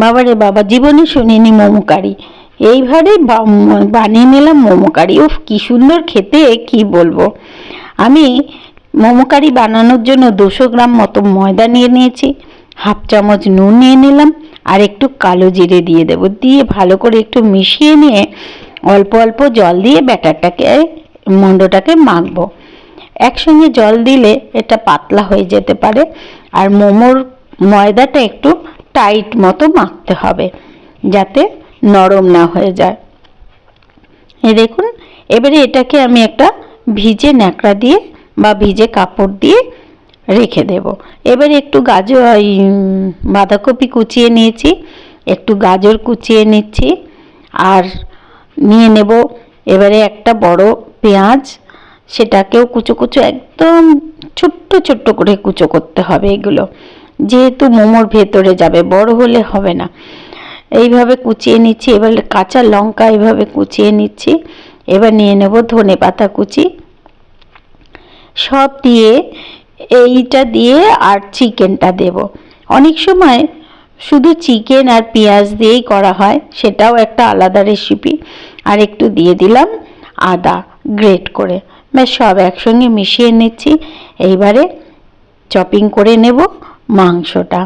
বাবারে বাবা, জীবনে শুনিনি মোমো কারি। এইভাবে বানিয়ে নিলাম মোমো কারি। উফ, কি সুন্দর খেতে, কি বলব। আমি মোমো কারি বানানোর জন্য দুশো গ্রাম মতো ময়দা নিয়ে নিয়েছি, হাফ চামচ নুন নিয়ে নিলাম, আর একটু কালো জিরে দিয়ে দেবো। দিয়ে ভালো করে একটু মিশিয়ে নিয়ে অল্প অল্প জল দিয়ে ব্যাটারটাকে মন্ডটাকে মাখবো। একসঙ্গে জল দিলে এটা পাতলা হয়ে যেতে পারে, আর মোমোর ময়দাটা একটু টাইট মতো মাখতে হবে, যাতে নরম না হয়ে যায়। এ দেখুন, এবারে এটাকে আমি একটা ভিজে ন্যাকড়া দিয়ে বা ভিজে কাপড় দিয়ে রেখে দেব। এবারে একটু গাজর বাঁধাকপি কুচিয়ে নিয়েছি, একটু গাজর কুচিয়ে নিচ্ছি, আর নিয়ে নেব এবারে একটা বড় পেঁয়াজ, সেটাকেও কুচো কুচো একদম ছোট্ট ছোট্ট করে কুচো করতে হবে এগুলো। যেহেতু মোমোর ভেতরে যাবে, বড় হলে হবে না। এইভাবে কুচিয়ে নিচ্ছি, এবার কাঁচা লঙ্কা এইভাবে কুচিয়ে নিচ্ছি। এবার নিয়ে নেব ধনে পাতা কুচি। সব দিয়ে এইটা দিয়ে আর চিকেনটা দেব। অনেক সময় শুধু চিকেন আর পেঁয়াজ দিয়েই করা হয়, সেটাও একটা আলাদা রেসিপি আর একটু দিয়ে দিলাম আদা গ্রেট করে। ব্যাস সব একসঙ্গে মিশিয়ে নিচ্ছি। এইবারে চপিং করে নেব। মাংসটা।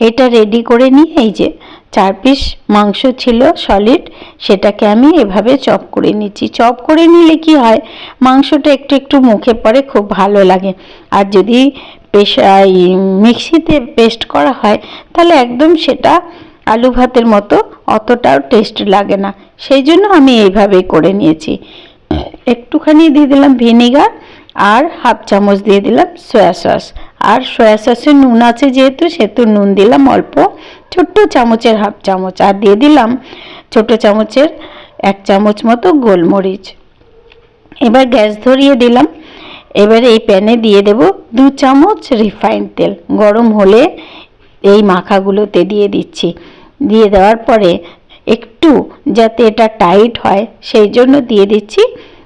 এটা রেডি করে নিয়ে এই যে চার পিস মাংস ছিল সলিড সেটাকে আমি এভাবে চপ করে নিচ্ছি। চপ করে নিলে কি হয়, মাংসটা একটু একটু মুখে পড়ে খুব ভালো লাগে। আর যদি পেশাই মিক্সিতে পেস্ট করা হয়, তাহলে একদম সেটা আলু ভাতের মতো অতটাও টেস্ট লাগে না। সেই জন্য আমি এইভাবেই করে নিয়েছি। একটুখানি দিয়ে দিলাম ভিনিগার আর হাফ চামচ দিয়ে দিলাম সয়া সস আর সয়া সসে নুন আছে যেহেতু, সেহেতু নুন দিলাম অল্প। ছোট্ট চামচের হাফ চামচ। আর দিয়ে দিলাম ছোট চামচের এক চামচ মতো গোলমরিচ। এবার গ্যাস ধরিয়ে দিলাম। এবারে এই প্যানে দিয়ে দেব দু চামচ রিফাইন তেল। গরম হলে এই মাখাগুলোতে দিয়ে দিচ্ছি। দিয়ে দেওয়ার পরে একটু যাতে এটা টাইট হয়, সেই জন্য দিয়ে দিচ্ছি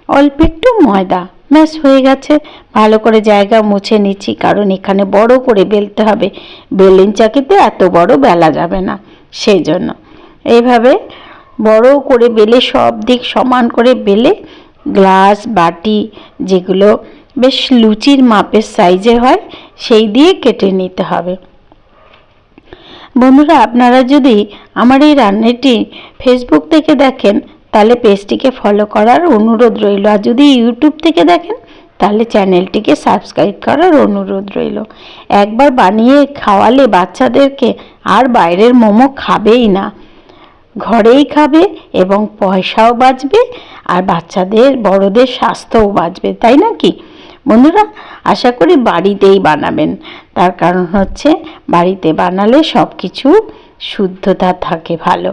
অল্প একটু ময়দা। ব্যাস হয়ে গেছে। ভালো করে জায়গা মুছে নিচ্ছি, কারণ এখানে বড় করে বেলতে হবে। বেলেন চাকিতে এত বড় বেলা যাবে না সেই জন্য এইভাবে বড় করে বেলে সব দিক সমান করে বেলে গ্লাস, বাটি যেগুলো বেশ লুচির মাপের সাইজে হয়, সেই দিয়ে কেটে নিতে হবে। বন্ধুরা, আপনারা যদি আমার এই রান্নাটি ফেসবুক থেকে দেখেন তাহলে পেজটিকে ফলো করার অনুরোধ রইল। আর যদি ইউটিউব থেকে দেখেন, তাহলে চ্যানেলটিকে সাবস্ক্রাইব করার অনুরোধ রইল। একবার বানিয়ে খাওয়ালে বাচ্চাদেরকে আর বাইরের মোমো খাবেই না। ঘরেই খাবে এবং পয়সাও বাঁচবে আর বাচ্চাদের, বড়দের স্বাস্থ্যও বাঁচবে, তাই না কি? বন্ধুরা, আশা করি বাড়িতেই বানাবেন। তার কারণ হচ্ছে বাড়িতে বানালে সব কিছু শুদ্ধতা থাকে, ভালো।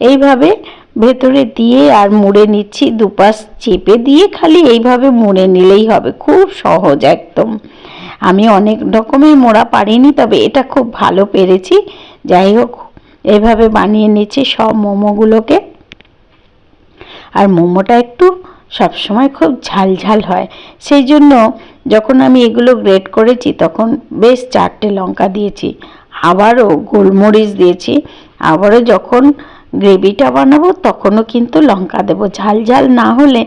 এইভাবে ভেতরে দিয়ে আর মুড়ে নিচ্ছি, দুপাশ চেপে দিয়ে খালি এইভাবে মুড়ে নিলেই হবে। খুব সহজ একদম। আমি অনেক রকমের মোড়া পারিনি, তবে এটা খুব ভালো পেরেছি। যাই হোক, এভাবে বানিয়ে নিচ্ছি সব মোমোগুলোকে। আর মোমোটা একটু সবসময় খুব ঝাল ঝাল হয়। সেই জন্য যখন আমি এগুলো গ্রেট করেছি, তখন বেশ চারটে লঙ্কা দিয়েছি। আবারও গোলমরিচ দিয়েছি। আবারও যখন গ্রেভিটা বানাবো, তখনও কিন্তু লঙ্কা দেবো। ঝাল ঝাল না হলে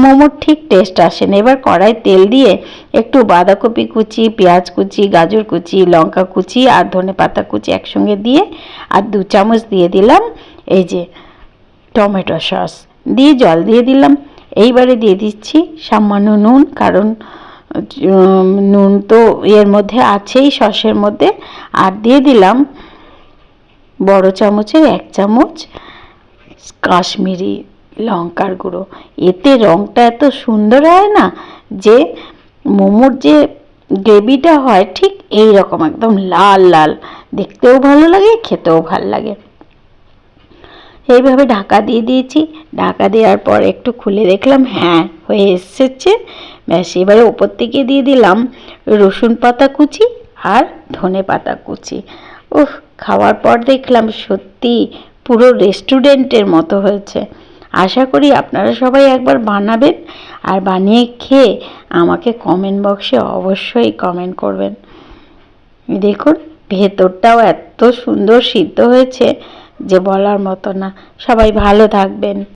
মোমোর ঠিক টেস্ট আসে না। এবার কড়াই তেল দিয়ে একটু বাঁধাকপি কুচি, পেঁয়াজ কুচি, গাজর কুচি, লঙ্কা কুচি আর ধনে পাতা কুচি একসঙ্গে দিয়ে আর দু চামচ দিয়ে দিলাম এই যে টমেটো সস। দিয়ে জল দিয়ে দিলাম। এইবারে দিয়ে দিচ্ছি সামান্য নুন, কারণ নুন তো এর মধ্যে আছেই সসের মধ্যে। আর দিয়ে দিলাম বড় চামচের এক চামচ কাশ্মীরি লঙ্কার গুঁড়ো। এতে রঙটা এত সুন্দর হয় না যে মোমোর যে গ্রেভিটা হয় ঠিক এই রকম একদম লাল লাল। দেখতেও ভালো লাগে, খেতেও ভালো লাগে। এইভাবে ঢাকা দিয়ে দিয়েছি। ঢাকা দেওয়ার পর একটু খুলে দেখলাম হ্যাঁ হয়ে এসেছে। ব্যাস, এবারে ওপর থেকে দিয়ে দিলাম রসুন পাতা কুচি আর ধনে পাতা কুচি। উফ খাওয়ার পর দেখলাম সত্যি পুরো রেস্টুরেন্টের মতো হয়েছে। আশা করি আপনারা সবাই একবার বানাবেন আর বানিয়ে খেয়ে আমাকে কমেন্ট বক্সে অবশ্যই কমেন্ট করবেন। দেখুন, ভেতরটাও এত সুন্দর সিদ্ধ হয়েছে যে বলার মতো না। সবাই ভালো থাকবেন।